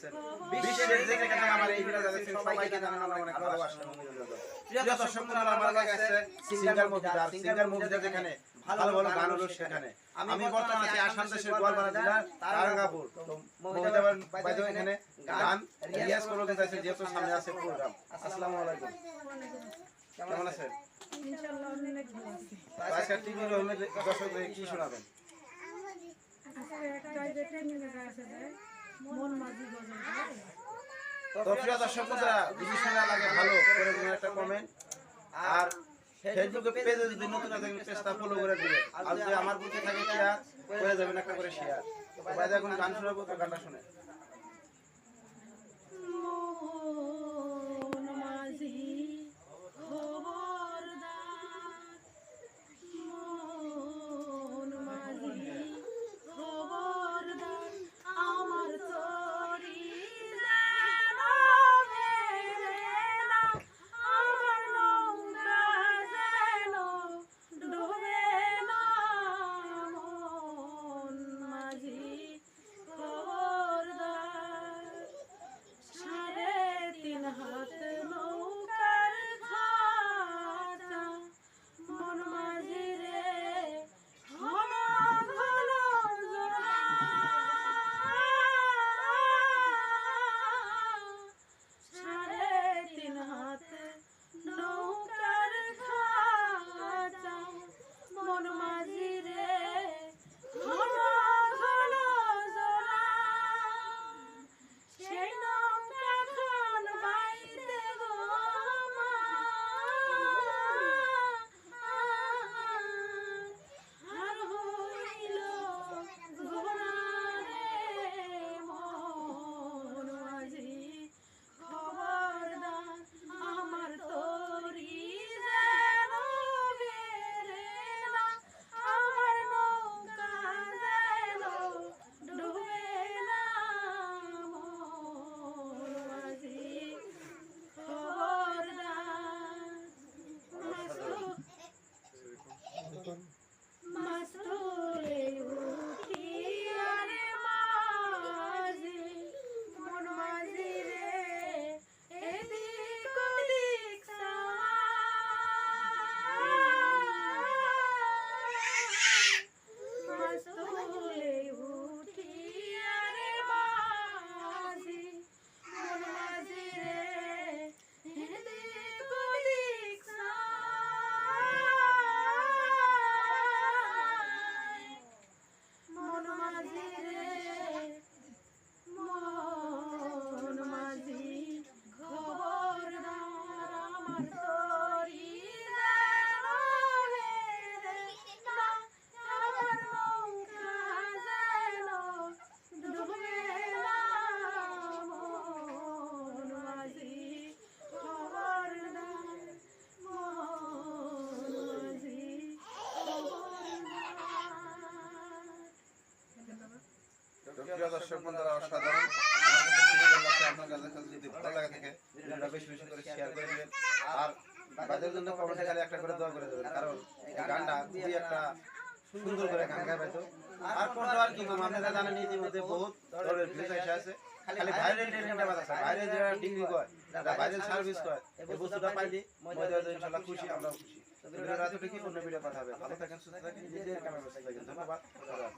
আছেন বিশ্বের যেখানে আমার এই ভিডিও দেখছেন সবাইকে জানান আমরা অনেক ভালোবাসা। প্রিয় দর্শক বন্ধুরা, আমার কাছে আছে সিঙ্গার মুভিদার সিঙ্গার মুভিদার যেখানে ভালো ভালো গান হলো সেখানে। আমি বর্তমানে আছি আসাম দেশের গোয়ালপাড়া জেলার তারাঙ্গাপুর মহিলা বাইদেও এখানে গান রিয়াজ করতে চাইছে যেহেতু সামনে আছে প্রোগ্রাম আসসালামু আলাইকুম। কেমন আছেন? আছি। আজকে টিভি দর্শকদের কি শোনাবেন? আজকে একটা যে ট্রেনিং আছে যে মাঝি গজল করে। দিবেন একটা কমেন্ট আর ফেসবুকে পেজে যদি নতুন আছে পেজটা ফলো করে দিবে আর যদি আমার বুকে থাকে শেয়ার করে যাবেন, একটা করে শেয়ার তো গান শোনাবো তো গানটা শুনে প্রিয় দর্শক বন্ধুরা অসাধারণ। আমার আপনার কাছে যদি ভালো লাগে থাকে ভিডিওটা বেশি বেশি করে শেয়ার করে দিবেন। আর বাদের জন্য কমেন্টে খালি একটা করে দোয়া করে দেবেন কারণ এই গানটা খুবই একটা সুন্দর করে গান গায় পাইতো আর কোনটা আর কি আপনারা জানেন ইতিমধ্যে বহুত ধরনের ভিউজ এসে আছে। খালি ভাইরাল ট্রেন্ডটা বাজাচ্ছে ভাইরাল যারা ডিগ্রি করে যারা ভাইরাল সার্ভিস করে এই বস্তুটা পাইলে মজা ইনশাআল্লাহ খুশি আমরাও খুশি। তো ভিডিওটা এতটুকুই অন্য ভিডিও হবে ভালো থাকেন সুস্থ থাকেন নিজেদের ক্যামেরা থাকেন। ধন্যবাদ ধন্যবাদ